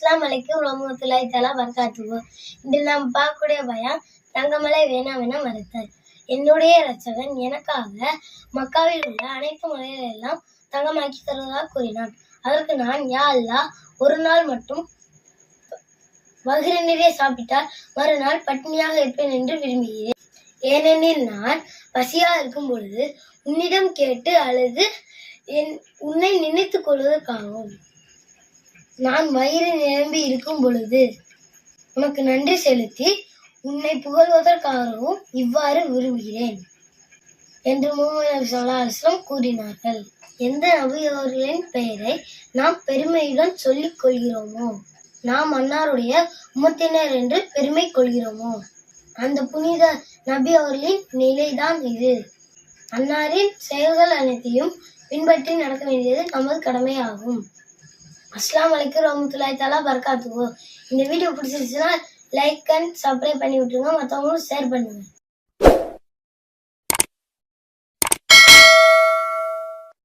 அஸ்லாம் வலைக்கும் ரோமத்துலாய் தலா வர்காத்துவோ இன்று நாம் பார்க்கக்கூடிய பயம் தங்கமலை வேணாம் என மறுத்தல். என்னுடைய ரச்சகன் எனக்காக மக்காவில் உள்ள அனைத்து மலைகளெல்லாம் தங்கமாக்கி தருவதாக கூறினான். அதற்கு நான் யா அல்லாஹ் ஒரு நாள் மட்டும் வகிர நிறைய சாப்பிட்டால் மறுநாள் பட்டினியாக இருப்பேன் என்று விரும்புகிறேன். ஏனெனில் நான் பசியா இருக்கும் பொழுது உன்னிடம் கேட்டு அழுது என் உன்னை நினைத்துக் கொள்வதற்காகவும் நான் வயிறு நிரம்பி இருக்கும் பொழுது உனக்கு நன்றி செலுத்தி உன்னை புகழ்வதற்காகவும் இவ்வாறு விரும்புகிறேன் என்று முகமது நபி கூறினார்கள். எந்த நபியவர்களின் பெயரை நாம் பெருமையுடன் சொல்லிக் கொள்கிறோமோ நாம் அன்னாருடைய உமத்தினர் என்று பெருமை கொள்கிறோமோ அந்த புனித நபி அவர்களின் நிலைதான் இது. அன்னாரின் செயல்கள் அனைத்தையும் பின்பற்றி நடக்க வேண்டியது நமது கடமையாகும். அஸ்லாம் வலைக்கும் ரஹமத்துல்லாஹி தாலா பரகாத்துஹு. இந்த வீடியோ பிடிச்சிருச்சுன்னா லைக் அண்ட் சப்ஸ்கிரைப் பண்ணி விட்டுருங்க. மற்றவங்களும் ஷேர் பண்ணுங்க.